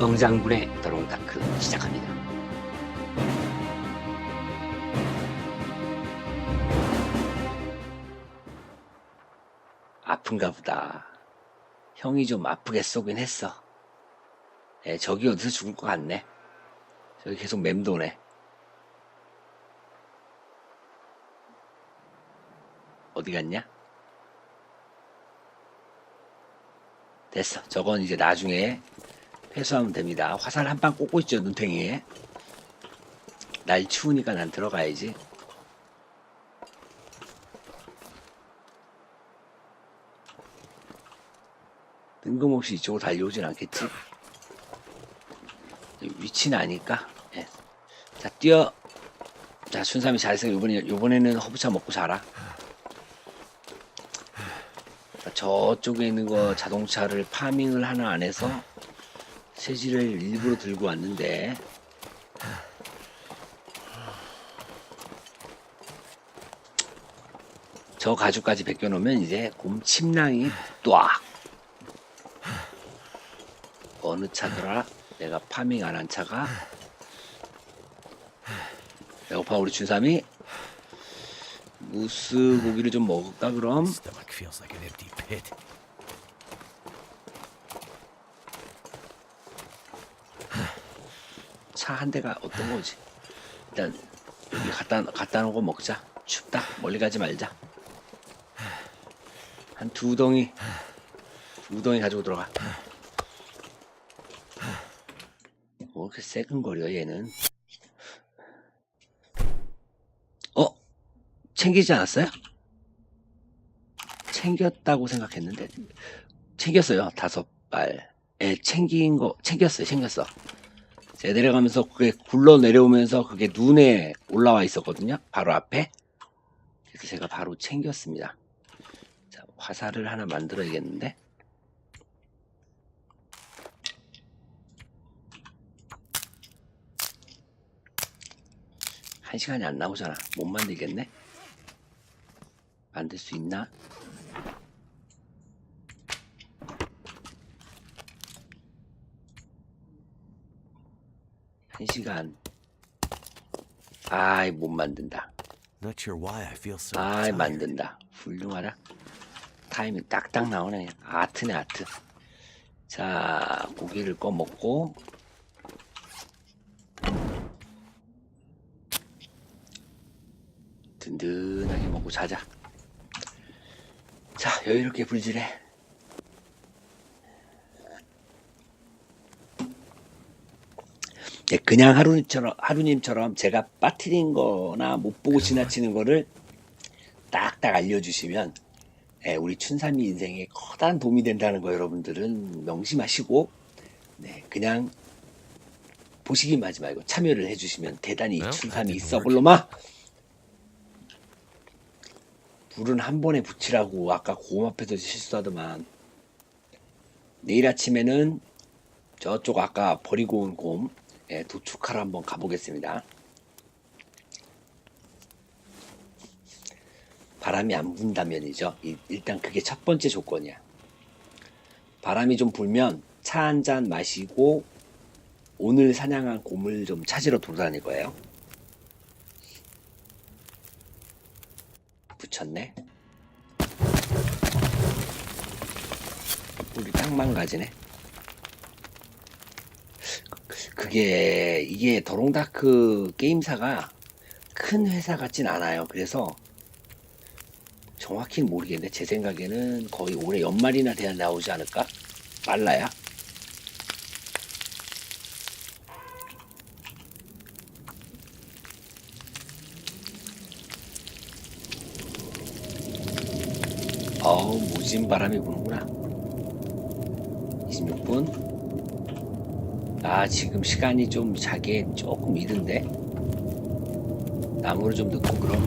엉장군의 더롱다크 시작합니다. 아픈가 보다. 형이 좀 아프게 쏘긴 했어. 예, 저기 어디서 죽을 것 같네. 저기 계속 맴도네. 어디 갔냐? 됐어. 저건 이제 나중에 회수하면 됩니다. 화살 한 방 꽂고 있죠, 눈탱이에. 날 추우니까 난 들어가야지. 뜬금없이 이쪽으로 달려오진 않겠지? 위치는 아니까. 예. 자, 뛰어. 자, 춘삼이 잘했어. 요번에, 요번에는 허브차 먹고 자라. 자, 저쪽에 있는 거 자동차를 파밍을 하나 안 해서 세지를 일부러 들고 왔는데. 저 가죽까지 벗겨놓으면 이제 곰 침낭이 뚜악 어느 차더라 내가 파밍 안 한 차가 배고파 우리 준삼이? 무스 고기를 좀 먹을까 그럼 차 한 대가 어떤 거지? 일단 여기 갖다 갖다 놓고 먹자. 춥다. 멀리 가지 말자. 한 두 덩이 두 덩이 가지고 들어가. 뭐 이렇게 새근거려 얘는. 어? 챙기지 않았어요? 챙겼다고 생각했는데 챙겼어요. 다섯 발. 예, 챙긴 거 챙겼어요. 챙겼어. 제가 내려가면서 그게 굴러 내려오면서 그게 눈에 올라와 있었거든요. 바로 앞에. 그래서 제가 바로 챙겼습니다. 자, 화살을 하나 만들어야겠는데. 한 시간이 안 나오잖아. 못 만들겠네. 만들 수 있나? 한 시간. 아이, 못 만든다. Not sure why I feel so 아이. 만든다. 훌륭하다. 타이밍 딱딱 나오네. 아트네, 아트. 자, 고기를 꺼먹고. 든든하게 먹고 자자. 자, 여유롭게 불질해. 그냥 하루님처럼, 하루님처럼 제가 빠뜨린 거나 못 보고 지나치는 거를 딱딱 알려주시면 예, 우리 춘삼이 인생에 커다란 도움이 된다는 거 여러분들은. 명심하시고 네, 그냥 보시기만 하지 말고 참여를 해주시면 대단히 Well, 춘삼이 있어. 볼로마! 불은 한 번에 붙이라고 아까 고음 앞에서 실수하더만. 내일 아침에는 저쪽 아까 버리고 온 곰 예, 도축하러 한번 가보겠습니다. 바람이 안 분다면이죠. 이- 일단 그게 첫 번째 조건이야. 바람이 좀 불면 차 한 잔 마시고 오늘 사냥한 곰을 좀 찾으러 돌아다닐 거예요. 붙였네. 우리 딱 망가지네. 그- 그게 이게 더롱다크 게임사가 큰 회사 같진 않아요. 그래서 정확히는 모르겠는데 제 생각에는 거의 올해 연말이나 돼야 나오지 않을까? 빨라야? 어우 무진 바람이 부는구나 26분 아 지금 시간이 좀 자기에 조금 이른데 나무를 좀 넣고 그럼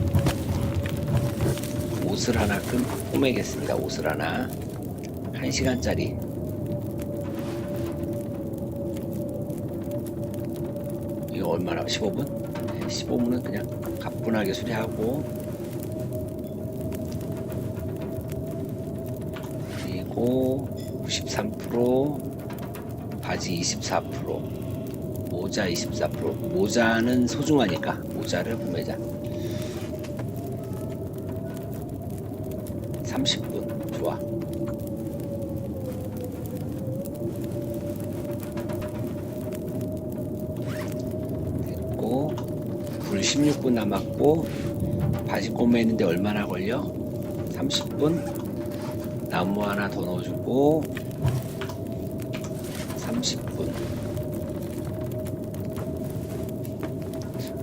옷을 하나 끔 꾸매겠습니다. 옷을 하나. 1시간짜리. 이거 얼마나? 15분? 15분은 그냥 가뿐하게 수리하고 그리고 93% 바지 24%, 모자 24%. 모자는 소중하니까 모자를 보매자. 30분 좋아. 됐고 불 16분 남았고 바지 꼬매는데 얼마나 걸려? 30분 나무 하나 더 넣어주고 30분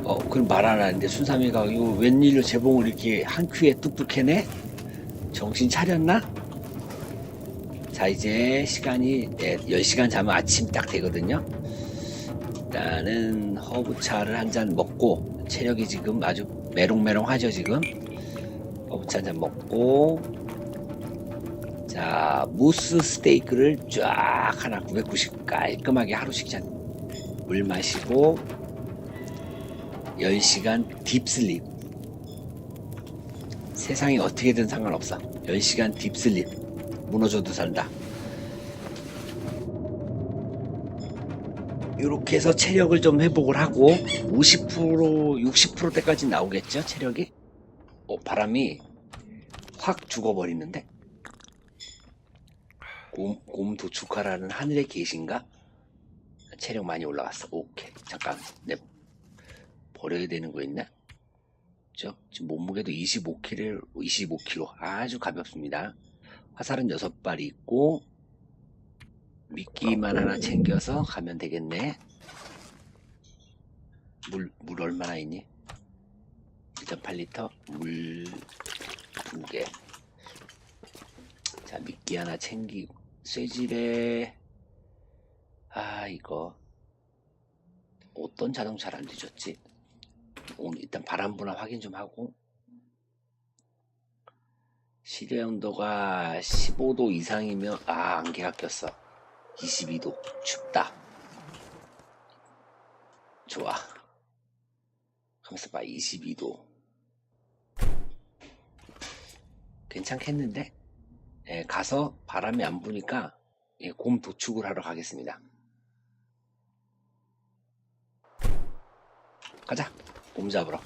어 그럼 말 안 하는데 순삼이가 이거 웬일로 재봉을 이렇게 한 큐에 뚝뚝 해내? 정신 차렸나? 자 이제 시간이 네, 10시간 자면 아침 딱 되거든요 일단은 허브차를 한 잔 먹고 체력이 지금 아주 메롱메롱하죠 지금 허브차 한 잔 먹고 자 무스 스테이크를 쫙 하나 990 깔끔하게 하루씩 잔 물 마시고 10시간 딥슬립. 세상이 어떻게든 상관없어. 10시간 딥슬립. 무너져도 산다. 이렇게 해서 체력을 좀 회복을 하고 50% 60%대까지 나오겠죠 체력이? 어, 바람이 확 죽어버리는데 곰, 곰 도축하라는 하늘에 계신가? 체력 많이 올라갔어. 오케이. 잠깐. 내 버려야 되는 거 있나? 저 지금 몸무게도 25kg 25kg 아주 가볍습니다. 화살은 6발이 있고 미끼만 하나 챙겨서 가면 되겠네. 물, 물 얼마나 있니? 1.8리터, 물 두 개. 자, 미끼 하나 챙기고, 쇠질에, 아, 이거, 어떤 자동차를 안 뒤졌지? 오늘 일단 바람부나 확인 좀 하고, 실외 온도가 15도 이상이면, 아, 안개가 꼈어. 22도. 춥다. 좋아. 가만있어 봐. 22도. 괜찮겠는데 예, 가서 바람이 안 부니까 예, 곰 도축을 하러 가겠습니다. 가자 곰 잡으러.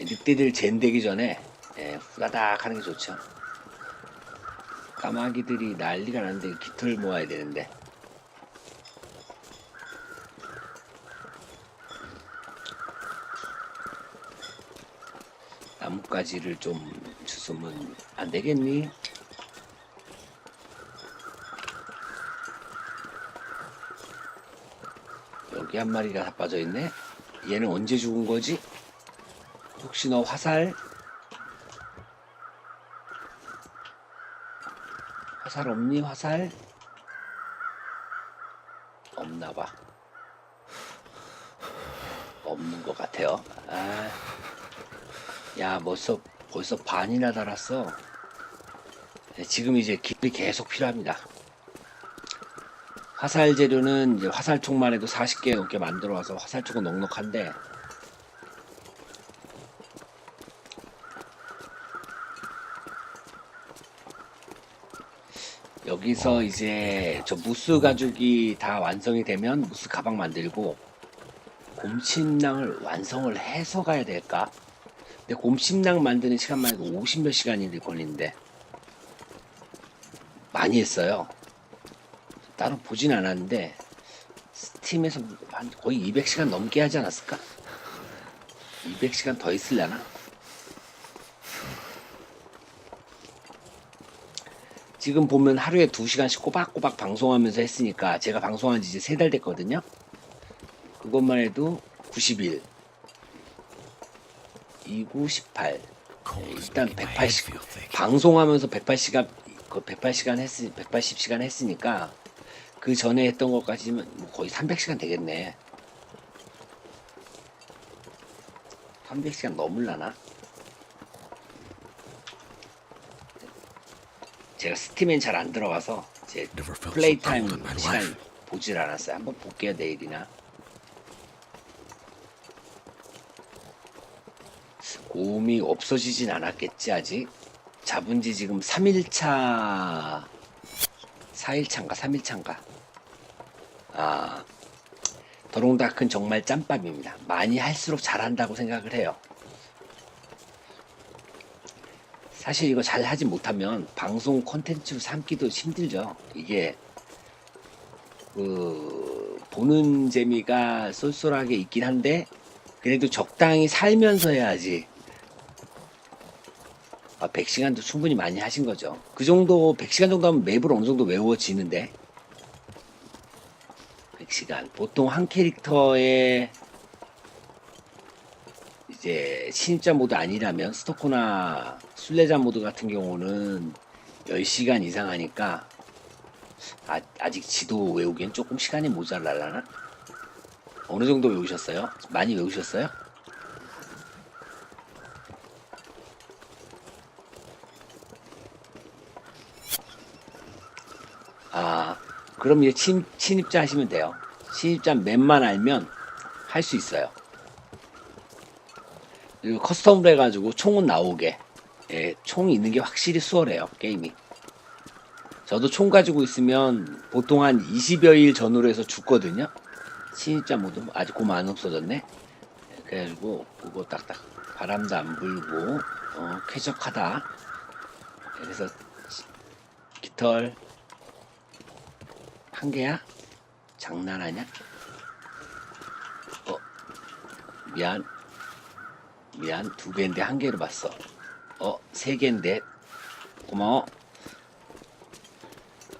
예, 늑대들 젠되기 전에 예, 후다닥 하는 게 좋죠. 까마귀들이 난리가 났는데 깃털 모아야 되는데 나뭇가지를 좀 주우면 안 되겠니? 여기 한 마리가 다 빠져 있네. 얘는 언제 죽은 거지? 혹시 너 화살? 화살 없니 화살? 없나 봐. 없는 것 같아요. 아, 야 벌써 벌써 반이나 달았어. 네, 지금 이제 길이 계속 필요합니다. 화살 재료는 이제 화살총만 해도 40개 넘게 만들어 와서 화살총은 넉넉한데 여기서 이제 저 무스 가죽이 다 완성이 되면 무스 가방 만들고 곰침낭을 완성을 해서 가야 될까? 근데 곰침낭 만드는 시간만 해도 50몇 시간이 걸리는데 많이 했어요. 따로 보진 않았는데 스팀에서 한 거의 200시간 넘게 하지 않았을까? 200시간 더 있으려나? 지금 보면 하루에 2시간씩 꼬박꼬박 방송하면서 했으니까 제가 방송한 지 이제 3달 됐거든요. 그것만 해도 90일. 29, 18. Cold is 일단 making my head 180 feel thick. 방송하면서 180시간 그 180시간 했으 180시간 했으니까 그 전에 했던 것까지면 뭐 거의 300시간 되겠네. 300시간 넘을라나? 제가 스팀엔 잘 안 들어가서 제 플레이 타임 시간. 보질 않았어요. 한번 볼게요 내일이나. 곰이 없어지진 않았겠지 아직. 잡은 지 지금 3일차 4일차인가 3일차인가 아, 더롱다크는 정말 짬밥입니다. 많이 할수록 잘한다고 생각을 해요. 사실 이거 잘 하지 못하면 방송 콘텐츠로 삼기도 힘들죠. 이게 그 보는 재미가 쏠쏠하게 있긴 한데 그래도 적당히 살면서 해야지. 아, 100시간도 충분히 많이 하신 거죠. 그 정도 100시간 정도 하면 맵을 어느 정도 외워지는데 100시간 보통 한 캐릭터에 이제 신입자 모드 아니라면 스토커나 순례자 모드 같은 경우는 10시간 이상 하니까 아, 아직 지도 외우기엔 조금 시간이 모자랄라나? 어느 정도 외우셨어요? 많이 외우셨어요? 아, 그럼 이제 친, 친입자 하시면 돼요. 신입자 맵만 알면 할 수 있어요. 그리고 커스텀으로 해가지고 총은 나오게. 예, 총이 있는 게 확실히 수월해요, 게임이. 저도 총 가지고 있으면 보통 한 20여일 전후로 해서 죽거든요. 신입자 모드 아직 고마 안 없어졌네. 예, 그래가지고 그거 딱딱 바람도 안 불고 어, 쾌적하다. 예, 그래서 깃털 한 개야? 장난하냐? 어, 미안. 미안. 두 개인데 한 개로 봤어. 어, 세 개인데. 고마워.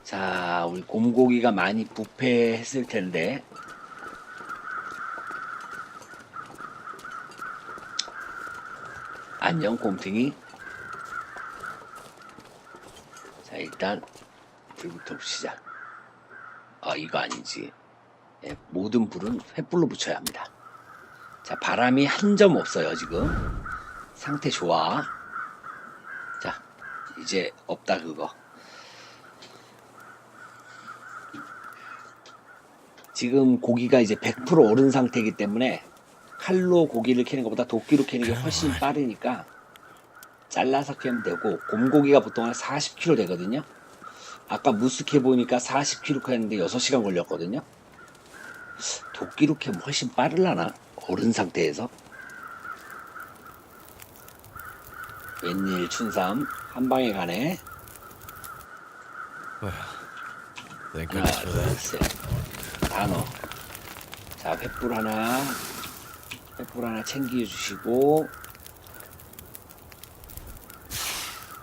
자, 우리 곰고기가 많이 부패했을 텐데. 안녕, 곰탱이. 자, 일단, 불부터 붙이자. 아, 이거 아니지. 예, 모든 불은 횃불로 붙여야 합니다. 자, 바람이 한 점 없어요, 지금. 상태 좋아. 자, 이제 없다, 그거. 지금 고기가 이제 100% 얼은 상태이기 때문에 칼로 고기를 캐는 것보다 도끼로 캐는 게 훨씬 빠르니까 잘라서 캐면 되고 곰고기가 보통 한 40kg 되거든요. 아까 무스케 보니까 40kg 했는데 6시간 걸렸거든요. 도끼로 캐면 훨씬 빠르려나? 얼은 상태에서. 웬일 춘삼 한 방에 가네. Thank 하나, goodness for 둘, that. 셋. 다 넣어. 자, 횃불 하나. 횃불 하나 챙겨주시고.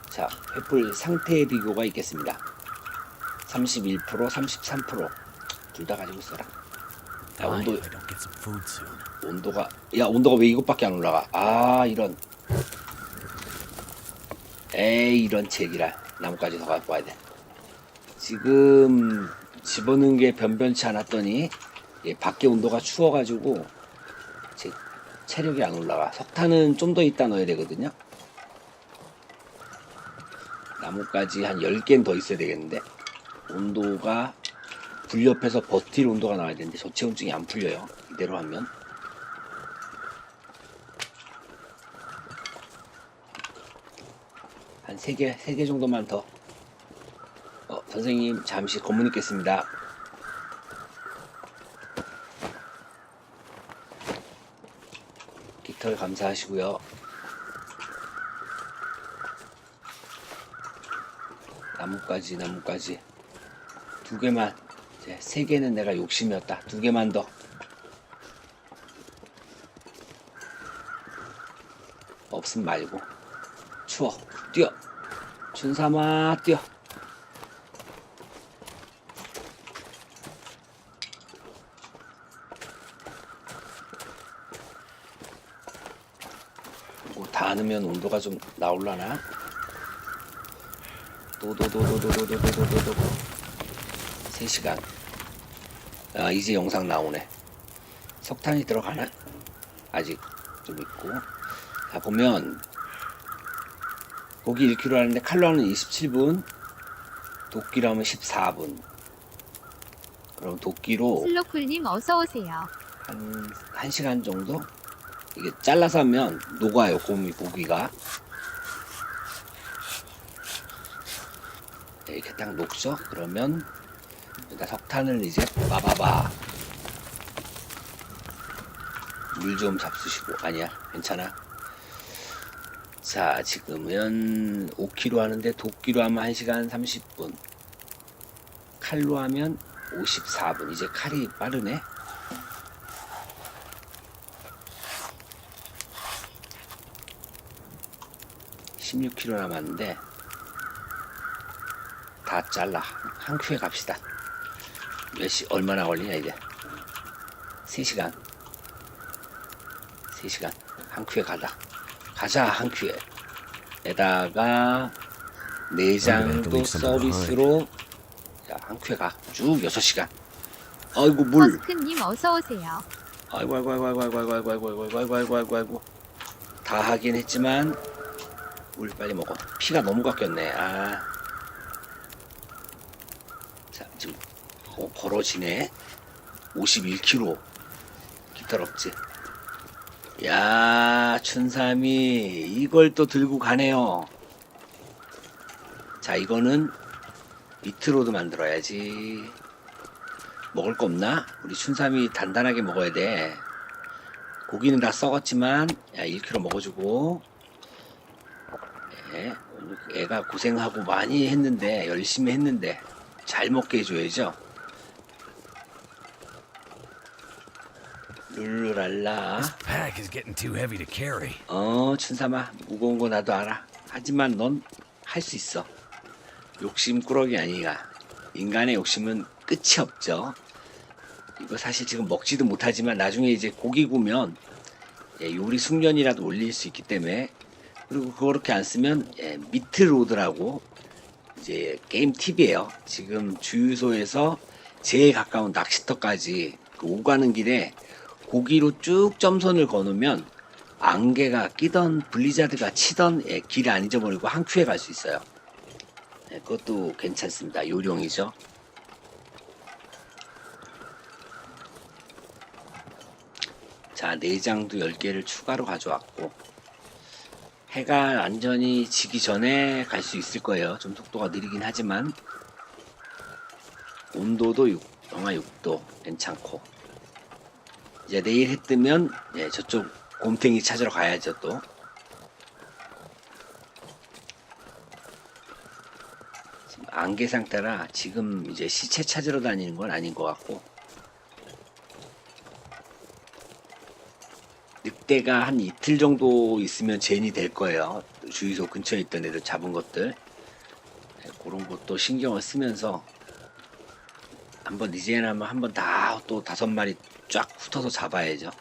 자, 횃불 상태 비교가 있겠습니다. 31%, 33%. 둘 다 가지고 있어라. 야, Fine 온도. 온도가, 야, 온도가 왜 이것밖에 안 올라가? 아, 이런. 에이, 이런 책이라. 나뭇가지 더 갖고 와야 돼. 지금 집어넣은 게 변변치 않았더니 예, 밖에 온도가 추워가지고 제 체력이 안 올라가. 석탄은 좀더 있다 넣어야 되거든요. 나뭇가지 한 10개는 더 있어야 되겠는데 온도가 불 옆에서 버틸 온도가 나와야 되는데 저체온증이 안 풀려요. 이대로 하면. 한 3개, 3개 정도만 더. 어, 선생님, 잠시 검문 있겠습니다. 깃털 감사하시고요. 나뭇가지, 나뭇가지. 두 개만. 이제 세 개는 내가 욕심이었다. 두 개만 더. 없음 말고. 추워. 뛰어. 준삼아, 뛰어. 넣으면 온도가 좀 나올라나? 도도도도도도도도도도도 3시간 아 이제 영상 나오네 석탄이 들어가나? 아직 좀 있고 자 보면 고기 1kg 하는데 칼로 하는 27분 도끼로 하면 14분 그럼 도끼로 슬로쿨님 어서 오세요. 한, 한 시간 정도? 이게 잘라서 하면 녹아요, 고기, 고기가. 네, 이렇게 딱 녹죠? 그러면 일단 석탄을 이제 빠바바 물 좀 잡수시고. 아니야 괜찮아. 자 지금은 5km 하는데 도끼로 하면 1시간 30분. 칼로 하면 54분. 이제 칼이 빠르네 (16km) 남았는데 다 잘라 한 큐에 갑시다 몇 시 얼마나 걸리냐 이제 3시간 3시간 한 큐에 가자 가자 한 큐에 에다가 내장도 서비스로 자, 한 큐에 가쭉 6시간 아이고 물 허스크님 어서 오세요. 아이고 아이고 아이고 아이고 아이고 아이고 아이고 아이고 아이고 아이고 아이고 다 하긴 했지만 물 빨리 먹어 피가 너무 깎였네 아. 자 지금 어, 걸어지네 51km 기다롭지 야 춘삼이 이걸 또 들고 가네요 자 이거는 비트로드 만들어야지 먹을 거 없나? 우리 춘삼이 단단하게 먹어야 돼. 고기는 다 썩었지만, 야, 1kg 먹어주고. 애가 고생하고 많이 했는데, 열심히 했는데, 잘 먹게 해줘야죠. 룰루랄라. 어, 춘삼아, 무거운 거 나도 알아. 하지만 넌 할 수 있어. 욕심꾸러기 아니가. 인간의 욕심은 끝이 없죠. 이거 사실 지금 먹지도 못하지만 나중에 이제 고기 구면 예, 요리 숙련이라도 올릴 수 있기 때문에 그리고 그렇게 안 쓰면 예, 미트로드라고 이제 게임 팁이에요. 지금 주유소에서 제일 가까운 낚시터까지 그 오가는 길에 고기로 쭉 점선을 거놓으면 안개가 끼던 블리자드가 치던 예, 길을 안 잊어버리고 한 큐에 갈 수 있어요. 예, 그것도 괜찮습니다. 요령이죠. 자, 내장도 10개를 추가로 가져왔고 해가 완전히 지기 전에 갈 수 있을 거예요. 좀 속도가 느리긴 하지만 온도도 6, 영하 6도 괜찮고 이제 내일 해 뜨면 예, 저쪽 곰탱이 찾으러 가야죠 또. 지금 안개 상태라 지금 이제 시체 찾으러 다니는 건 아닌 것 같고 늑대가 한 이틀 정도 있으면 젠이 될 거예요. 주유소 근처에 있던 애들 잡은 것들 네, 그런 것도 신경을 쓰면서 한번 이제나면 한번 다 또 다섯 마리 쫙 훑어서 잡아야죠.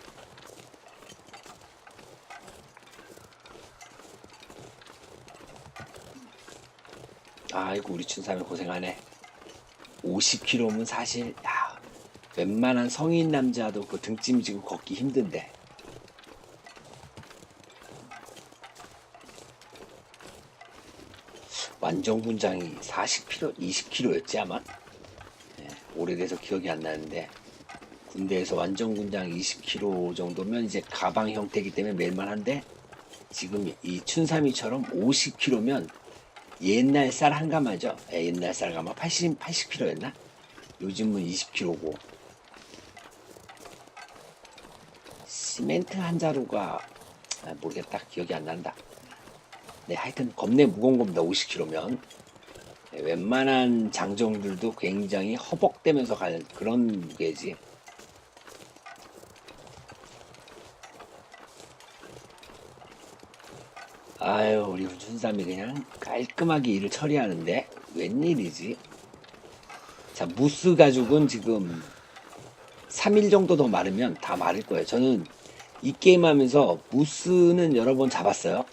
아이고 우리 춘삼이 고생하네. 50kg면 사실 야, 웬만한 성인 남자도 그 등짐 지금 걷기 힘든데. 완전 군장이 40kg, 20kg였지 아마. 예, 오래돼서 기억이 안 나는데 군대에서 완전 군장 20kg 정도면 이제 가방 형태이기 때문에 멜만한데 지금 이 춘삼이처럼 50kg면 옛날 쌀 한 가마죠. 예, 옛날 쌀 가마 80 80kg였나? 요즘은 20kg고 시멘트 한 자루가 아, 모르겠다 기억이 안 난다. 네, 하여튼 겁내 무거운 겁니다. 50kg면. 네, 웬만한 장정들도 굉장히 허벅대면서 갈 그런 무게지. 아유, 우리 훈삼이 그냥 깔끔하게 일을 처리하는데 웬일이지? 자, 무스 가죽은 지금 3일 정도 더 마르면 다 마를 거예요. 저는 이 게임 하면서 무스는 여러 번 잡았어요.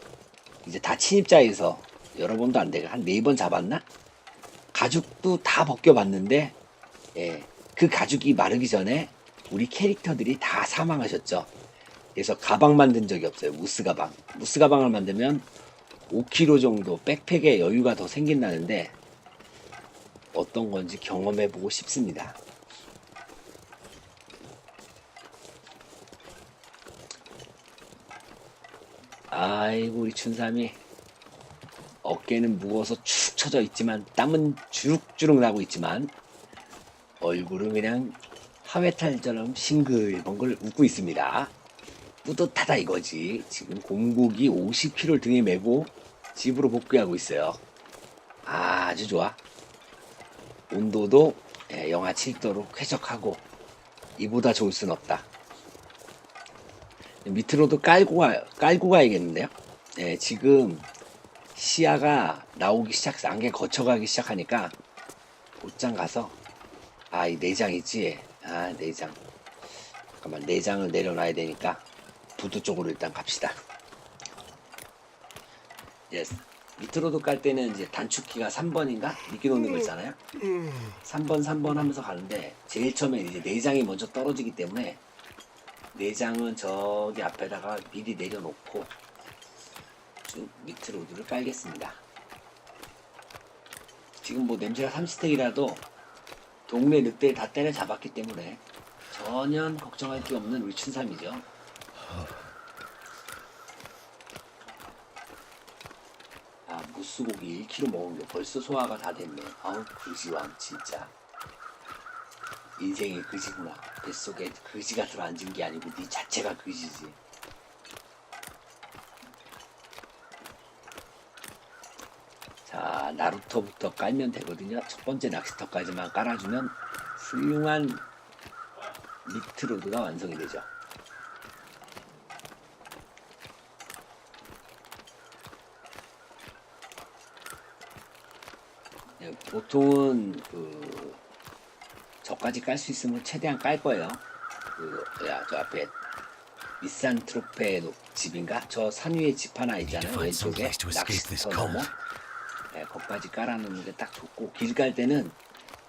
이제 다 침입자에서 여러 번도 안 되고 한 네 번 잡았나? 가죽도 다 벗겨봤는데 예, 그 가죽이 마르기 전에 우리 캐릭터들이 다 사망하셨죠. 그래서 가방 만든 적이 없어요. 무스 가방. 무스 가방을 만들면 5kg 정도 백팩에 여유가 더 생긴다는데 어떤 건지 경험해보고 싶습니다. 아이고 우리 춘삼이 어깨는 무거워서 축 처져 있지만 땀은 주룩주룩 나고 있지만 얼굴은 그냥 하회탈처럼 싱글벙글 웃고 있습니다. 뿌듯하다 이거지. 지금 공국이 50kg를 등에 메고 집으로 복귀하고 있어요. 아, 아주 좋아. 온도도 예, 영하 7도로 쾌적하고 이보다 좋을 순 없다. 밑으로도 깔고 가, 깔고 가야겠는데요. 예, 지금 시야가 나오기 시작, 안개 거쳐가기 시작하니까 옷장 가서 아, 이 내장 있지? 아, 내장. 잠깐만, 내장을 내려놔야 되니까 부두 쪽으로 일단 갑시다. 예, 밑으로도 깔 때는 이제 단축키가 3번인가? 이렇게 놓는 거 있잖아요. 3번, 3번 하면서 가는데 제일 처음에 이제 내장이 먼저 떨어지기 때문에 내장은 저기 앞에다가 미리 내려놓고 쭉 밑으로드를 깔겠습니다. 지금 뭐 냄새가 삼시택이라도 동네 늑대를 다 때려 잡았기 때문에 전혀 걱정할 게 없는 우리 춘삼이죠. 아 무스고기 1kg 먹은 게 벌써 소화가 다 됐네. 아우 그지왕 진짜. 인생이 그지구나. 뱃속에 그지가 들어앉은 게 아니고 네 자체가 그지지. 자, 나루토부터 깔면 되거든요. 첫 번째 낚시터까지만 깔아주면 훌륭한 미트로드가 완성이 되죠. 예, 보통은 그 저까지 깔 수 있으면 최대한 깔 거예요. 그 뭐야 저 앞에 미산 트로페 노- 집인가? 저 산 위에 집 하나 있잖아요. 왼쪽에 낚시터 넘어. 네, 거기까지 깔아놓는 게 딱 좋고 길 갈 때는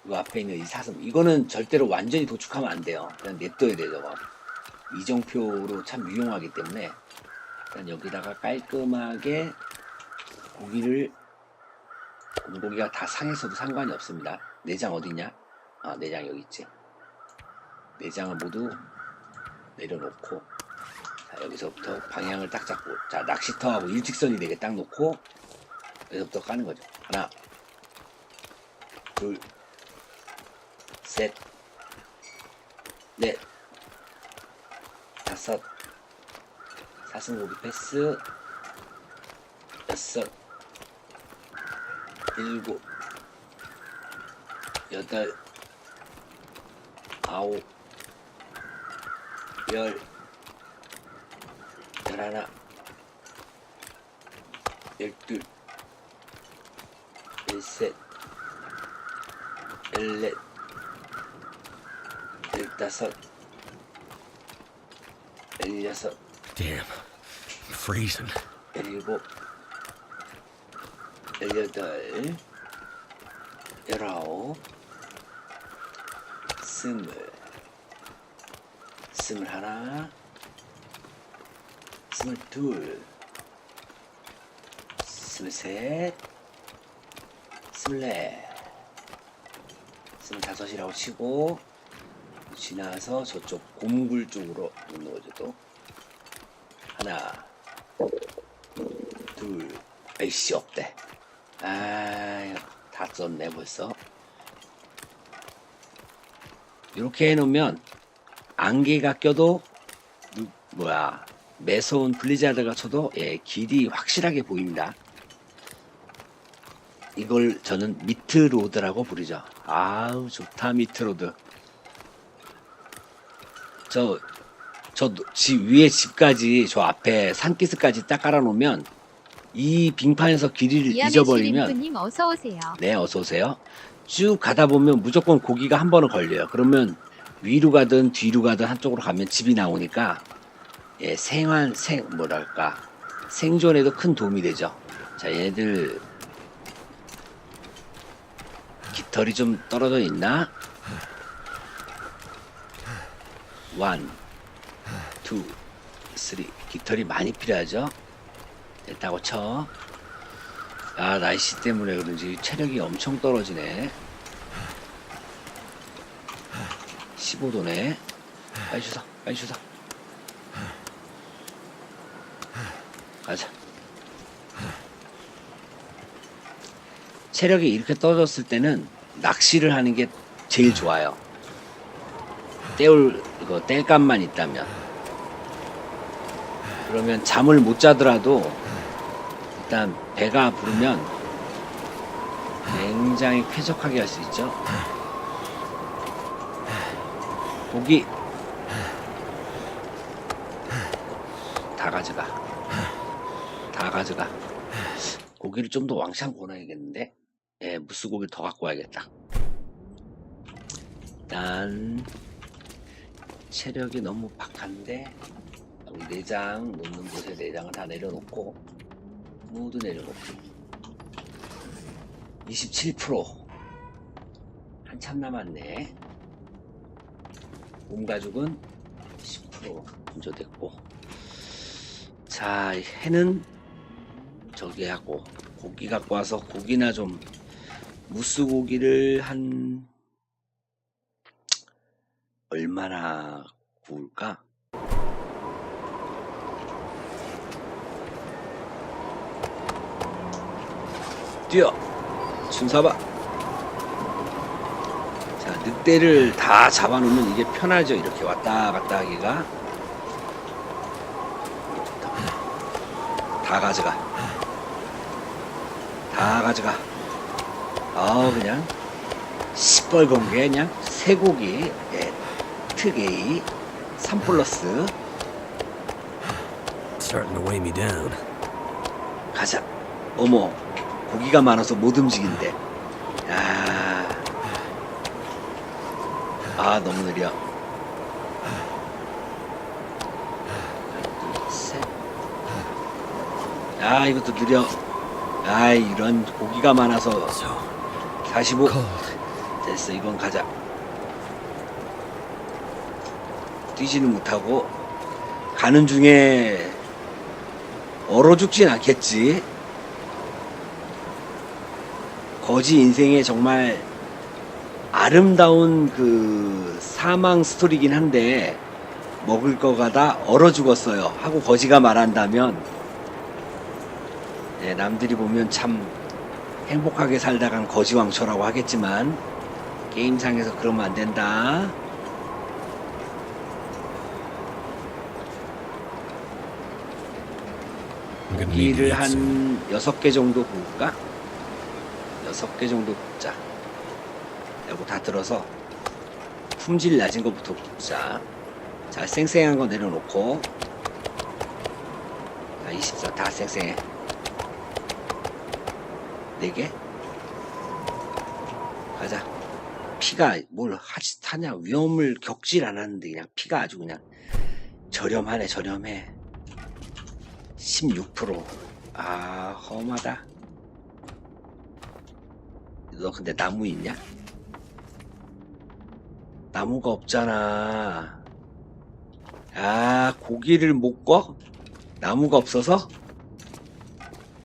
이 앞에 있는 이 사슴 이거는 절대로 완전히 도축하면 안 돼요. 그냥 냅둬야 돼요. 저거. 이정표로 참 유용하기 때문에 일단 여기다가 깔끔하게 고기를 공고기가 다 상해서도 상관이 없습니다. 내장 어디냐? 아 내장 여기 있지. 내장을 모두 내려놓고 자, 여기서부터 방향을 딱 잡고 자 낚시터하고 일직선이 되게 딱 놓고 여기서부터 까는 거죠. 하나, 둘, 셋, 넷, 다섯, 사슴고기 패스, 여섯, 일곱, 여덟, 아홉, 열, 열하나, 열둘, 열셋, 열넷, 열다섯, 열여섯, Damn. I'm freezing. 열일곱, 열여덟, 열아홉, 스물, 스물 하나, 스물 둘, 스물 셋, 스물 넷, 스물 다섯이라고 치고 지나서 저쪽 곰굴 쪽으로 놓는 거죠 또. 하나. 둘. 에이씨 없대. 아유 다 썼네 벌써 이렇게 해놓으면 안개가 껴도 누- 뭐야 매서운 블리자드가 쳐도 예, 길이 확실하게 보입니다. 이걸 저는 미트로드라고 부르죠. 아우 좋다 미트로드. 저 저 집 위에 집까지 저 앞에 산기슭까지 딱 깔아놓으면 이 빙판에서 길이를 잊어버리면. 네 어서 오세요 쭉 가다 보면 무조건 고기가 한 번은 걸려요 그러면 위로 가든 뒤로 가든 한쪽으로 가면 집이 나오니까 예, 생활 생 뭐랄까 생존에도 큰 도움이 되죠 자 얘들 깃털이 좀 떨어져 있나 원, 투, 쓰리. 깃털이 많이 필요하죠? 됐다고 쳐. 아, 날씨 때문에 그런지 체력이 엄청 떨어지네. 15도네. 빨리 주서, 빨리 주서. 가자. 체력이 이렇게 떨어졌을 때는 낚시를 하는 게 제일 좋아요. 때울 이거 뗄감만 있다면 그러면 잠을 못 자더라도 일단 배가 부르면 굉장히 쾌적하게 할 수 있죠. 고기 다 가져가. 다 가져가. 고기를 좀 더 왕창 구워놔야겠는데. 예, 무스고기 더 갖고 와야겠다. 일단 체력이 너무 박한데 내장 놓는 곳에 내장을 다 내려놓고 모두 내려놓고 27% 한참 남았네. 몸 가죽은 10% 건조됐고 자 해는 저기 하고 고기 갖고 와서 고기나 좀 무스 고기를 한 얼마나 구울까? 뛰어 순사바 자 늑대를 다 잡아놓으면 이게 편하죠. 이렇게 왔다 갔다 하기가. 다 가져가. 다 가져가. 아우 그냥 시뻘건 게 그냥 쇠고기 예, 특이 3 플러스. Starting to weigh me down. 가자. 어머 고기가 많아서 못 움직인대. 야. 아 너무 느려. 아 이것도 느려. 아 이런 고기가 많아서. So 45 cold. 됐어 이건 가자. 뛰지는 못하고 가는 중에 얼어 죽진 않겠지. 거지 인생에 정말 아름다운 그 사망 스토리긴 한데 먹을 거가 다 얼어 죽었어요 하고 거지가 말한다면 네, 남들이 보면 참 행복하게 살다간 거지왕초라고 하겠지만 게임상에서 그러면 안 된다. Soon. 한 여섯 개 정도 구울까? 여섯 개 정도 굽자. 요거 다 들어서 품질 낮은 거부터 굽자. 자, 쌩쌩한 거 내려놓고. 자, 24, 다 쌩쌩해. 네 개? 가자. 피가 뭘 하지, 타냐. 위험을 겪질 않았는데, 그냥 피가 아주 그냥 저렴하네, 저렴해. 16%. 아, 험하다. 너 근데 나무 있냐? 나무가 없잖아. 아, 고기를 못 꺼? 나무가 없어서?